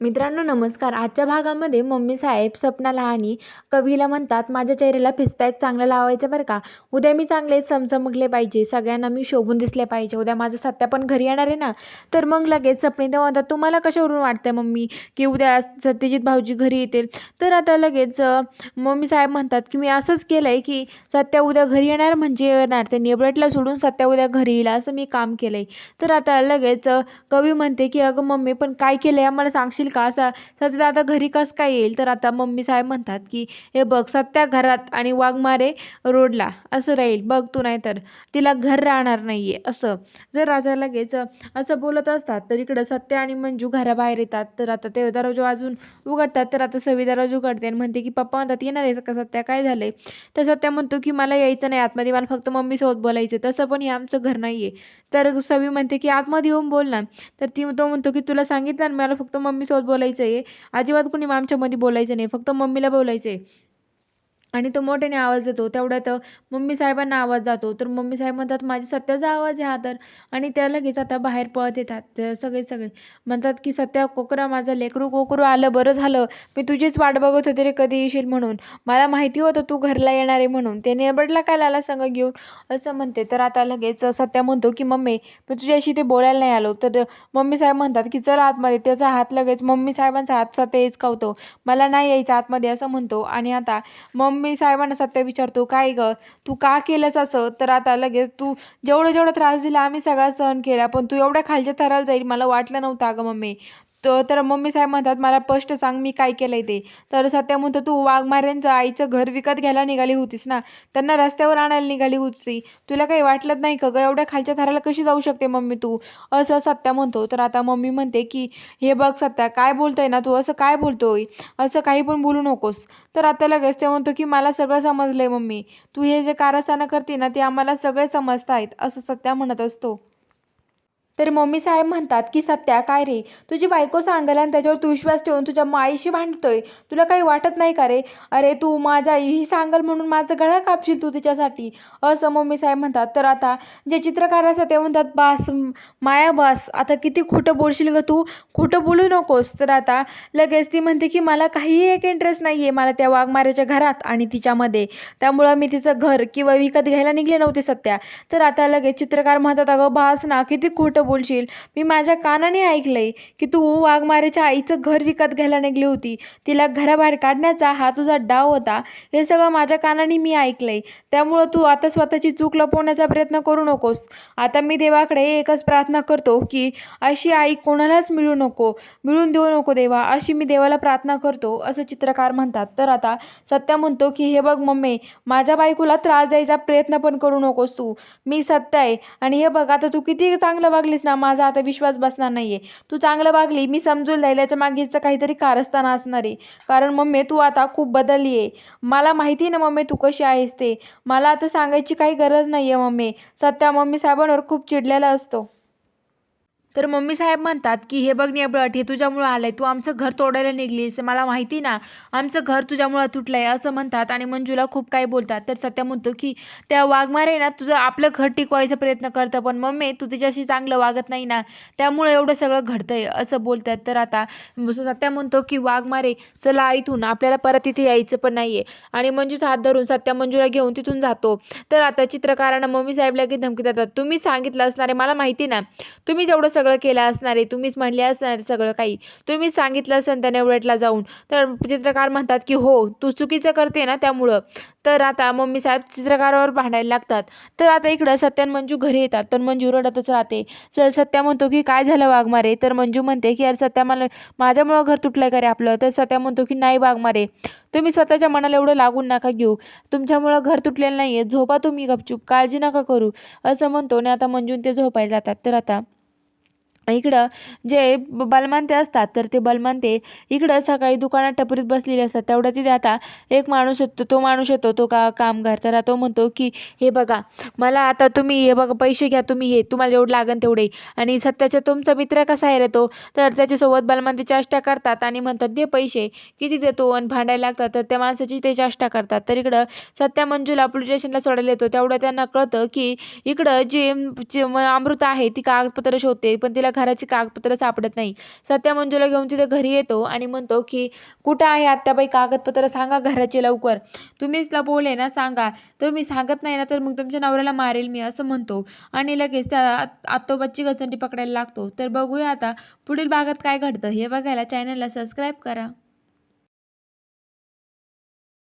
मित्रांनो नमस्कार. आजच्या भागामध्ये मम्मी साहेब सपनाला लहानी कवीला म्हणतात माझ्या चेहऱ्याला फेसपॅक चांगलं लावायचं बरं का? उद्या मी चांगले चमचमकले पाहिजे. सगळ्यांना मी शोभून दिसले पाहिजे. उद्या माझं सत्या पण घरी येणार आहे ना? तर मग लगेच सपने ते म्हणतात तुम्हाला कशावरून वाटतं मम्मी की उद्या सत्यजित भाऊजी घरी येतील? तर आता लगेच मम्मी साहेब म्हणतात की मी असंच केलं आहे की सत्या उद्या घरी येणार म्हणजे येणार. ते नेबळटला सोडून सत्या उद्या घरी येईल असं मी काम केलं आहे तर आता लगेच कवी म्हणते की अगं मम्मी पण काय केलं आहे आम्हाला सांगशील का? असा सत्या आता घरी कसं काय येईल? तर आता मम्मी साहेब म्हणतात की हे बघ सत्या घरात आणि वाघमारे रोडला असं राहील बघ तू नाही तर तिला घर राहणार नाही आहे असं. जर आता लगेच असं बोलत असतात तर इकडं सत्य आणि मंजू घराबाहेर येतात. तर आता ते दरवाजा वाजून उघडतात. तर आता सवी दरवाजा उघडते आणि म्हणते की पप्पा म्हणतात येणार आहे का सत्या काय झालं आहे तर सत्या म्हणतो की मला यायचं नाही आतमध्ये मला फक्त मम्मीसोबत बोलायचं तसं पण हे आमचं घर नाही आहे तर सवी म्हणते की आतमध्ये येऊन बोल ना. तर ती तो म्हणतो की तुला सांगितलं ना मला फक्त मम्मीसोबत बोलायचं आहे अजिबात कुणी आमच्यामध्ये बोलायचं नाही. फक्त मम्मीला बोलायचं आहे आणि तो मोठ्याने आवाज देतो तेवढ्यात मम्मी साहेबांना आवाज जातो. तर मम्मी साहेब म्हणतात माझी सत्याचा आवाज आहे हा तर आणि त्या लगेच आता बाहेर पळत येतात सगळे सगळे. म्हणतात की सत्या कोकरा माझं लेकरू कोकरू आलं बरं झालं. मी तुझीच वाट बघत होते रे कधी येशील म्हणून. मला माहिती होतं तू घरला येणार आहे म्हणून. ते नेबडला काय लाला संग घेऊन? असं म्हणते. तर आता लगेच सत्या म्हणतो की मम्मी मी तुझ्याशी ते बोलायला नाही आलो. तर मम्मी साहेब म्हणतात की चल आतमध्ये. त्याचा हात लगेच मम्मी साहेबांचा हात सत्या हिसकावतो. मला नाही यायचं आतमध्ये असं म्हणतो. आणि आता मम्मी मी साहेबांना सत्य विचारतो काय ग? तू का केलंस असं? तर आता लगेच तू जेवढं जेवढं त्रास दिला आम्ही सगळा सहन केला पण तू एवढ्या खालच्या थराला जाईल मला वाटलं नव्हतं अगं मम्मी तर तर मम्मी साहेब म्हणतात मला स्पष्ट सांग मी काय केलंय ते. तर सत्य म्हणतो तू वाघमाऱ्यांचं आईचं घर विकत घ्यायला निघाली होतीस ना? त्यांना रस्त्यावर आणायला निघाली होती तुला काही वाटलं नाही का ग? एवढ्या खालच्या थराला कशी जाऊ शकते मम्मी तू? असं सत्या म्हणतो. तर आता मम्मी म्हणते की हे बघ सत्या काय बोलतोय ना तू? असं काय बोलतोय? असं काही पण बोलू नकोस. तर आता लगेच ते म्हणतो की मला सगळं समजलंय मम्मी. तू हे जे कारस्थानं करते ना ते आम्हाला सगळे समजत आहेत असं सत्या म्हणत असतो. तर मम्मी साहेब म्हणतात की सत्या काय रे? तुझी बायको सांगायला आणि त्याच्यावर तू विश्वास ठेवून तुझ्या माईशी भांडतोय. तुला काही वाटत नाही का रे? अरे तू माझ्या ही सांगल म्हणून माझं गळा कापशील तू तिच्यासाठी. असं मम्मी साहेब म्हणतात. तर आता जे चित्रकार असतात ते म्हणतात बास माया बास आता किती खोटं बोलशील ग तू? खोटं बोलू नकोस. तर आता लगेच ती म्हणते की मला काहीही एक इंटरेस्ट नाही आहे मला त्या वाघमाऱ्याच्या घरात आणि तिच्यामध्ये. त्यामुळं मी तिचं घर किंवा विकत घ्यायला निघले नव्हते सत्या. तर आता लगेच चित्रकार म्हणतात अगं बास ना किती खोटं बोलशील? मी माझ्या कानाने ऐकलंय की तू वाघमारेच्या आईचं घर विकत घ्यायला निघली होती. तिला घराबाहेर काढण्याचा हा तुझा डाव होता. हे सगळं माझ्या कानाने मी ऐकलंय. त्यामुळं तू आता स्वतःची चूक लपवण्याचा प्रयत्न करू नकोस. आता मी देवाकडे एकच प्रार्थना करतो की अशी आई कोणालाच मिळू नको. मिळून देऊ नको देवा. अशी मी देवाला प्रार्थना करतो असं चित्रकार म्हणतात. तर आता सत्या म्हणतो की हे बघ मम्मी माझ्या बायकोला त्रास द्यायचा प्रयत्न पण करू नकोस तू. मी सत्य आहे. आणि हे बघ आता तू किती चांगलं वागलीस ना माझा आता विश्वास बसणार नाही आहे तू चांगलं वागली मी समजून जाईल याच्या मागेचं काहीतरी कारस्थान असणार आहे. कारण मम्मी तू आता खूप बदलली आहे. मला माहिती आहे ना मम्मी तू कशी आहेस ते. मला आता सांगायची काही गरज नाही आहे मम्मी. सत्या मम्मी साहेबांवर खूप चिडलेला असतो. तर मम्मी साहेब म्हणतात की हे बघ नेबळट हे तुझ्यामुळं आलंय. तू आमचं घर तोडायला निघलीस. मला माहिती ना. आमचं घर तुझ्यामुळं तुटलंय असं म्हणतात आणि मंजूला खूप काही बोलतात. तर सत्या म्हणतो की त्या वाघमारे ना तुझं आपलं घर टिकवायचा प्रयत्न करतं पण मम्मी तू तिच्याशी चांगलं वागत नाही ना. त्यामुळं एवढं सगळं घडतंय असं बोलतात. तर आता सत्या म्हणतो की वाघमारे चला इथून. आपल्याला परत इथे यायचं पण नाही आहे आणि मंजूचा हात धरून सत्या मंजूला घेऊन तिथून जातो. तर आता चित्रकारांना मम्मी साहेब लगेच धमकी देतात तुम्ही सांगितलं असणार आहे मला माहिती ना. तुम्ही जेवढं सगळं केलं असणार आहे तुम्हीच म्हणले असणार आहे सगळं काही. तुम्हीच सांगितलं असेल त्या उलटला जाऊन. तर चित्रकार म्हणतात की हो तू चुकीचं करते ना त्यामुळं. तर आता मम्मी साहेब चित्रकारावर भांडायला लागतात. तर आता इकडं सत्यान मंजू घरी येतात पण मंजू रडतच राहते. सर सत्या म्हणतो की काय झालं वाघमारे तर मंजू म्हणते की अरे सत्या मला माझ्यामुळं घर तुटलं का रे आपलं? तर सत्या म्हणतो की नाही वाघमारे तुम्ही स्वतःच्या मनाला एवढं लागून नका घेऊ. तुमच्यामुळं घर तुटलेलं नाही आहे झोपा तुम्ही गपचूप. काळजी नका करू. असं म्हणतो आणि आता मंजून ते झोपायला जातात. तर आता इकडं जे ब- बलमानते असतात तर ते बलमानते इकडं सकाळी दुकानात टपरीत बसलेले असतात. तेवढ्या तिथे आता एक माणूस येतो तो माणूस येतो तो का कामगार. तर तो म्हणतो की हे बघा मला आता तुम्ही हे बघा पैसे घ्या तुम्ही हे तुम्हाला जेवढं लागन तेवढे आणि सत्याचा तुमचा मित्र कसा आहे रे तो? तर त्याच्यासोबत बलमानते चाष्टा करतात आणि म्हणतात दे पैसे किती देतो? आणि भांडायला लागतात. तर त्या माणसाची ते चाष्टा करतात. तर इकडं सत्या मंजूला पोलीस स्टेशनला सोडायला येतो. तेवढं त्यांना कळतं की इकडं जी म- अमृता आहे ती कागदपत्र शोधते पण तिला घराची कागदपत्र सापडत नाही. सत्या मंजूला घेऊन तिथे घरी येतो आणि म्हणतो की कुठं आहे आत्याबाई? कागदपत्र सांगा घराची लवकर. तुम्हीच लपवले ना सांगा. तर मी सांगत नाही ना तर मग तुमच्या नवऱ्याला मारेल मी असं म्हणतो. आणि लगेच त्या आत- आत्तोबाची गचंडी पकडायला लागतो. तर बघूया आता पुढील भागात काय घडतं. हे बघायला चॅनलला सबस्क्राईब करा.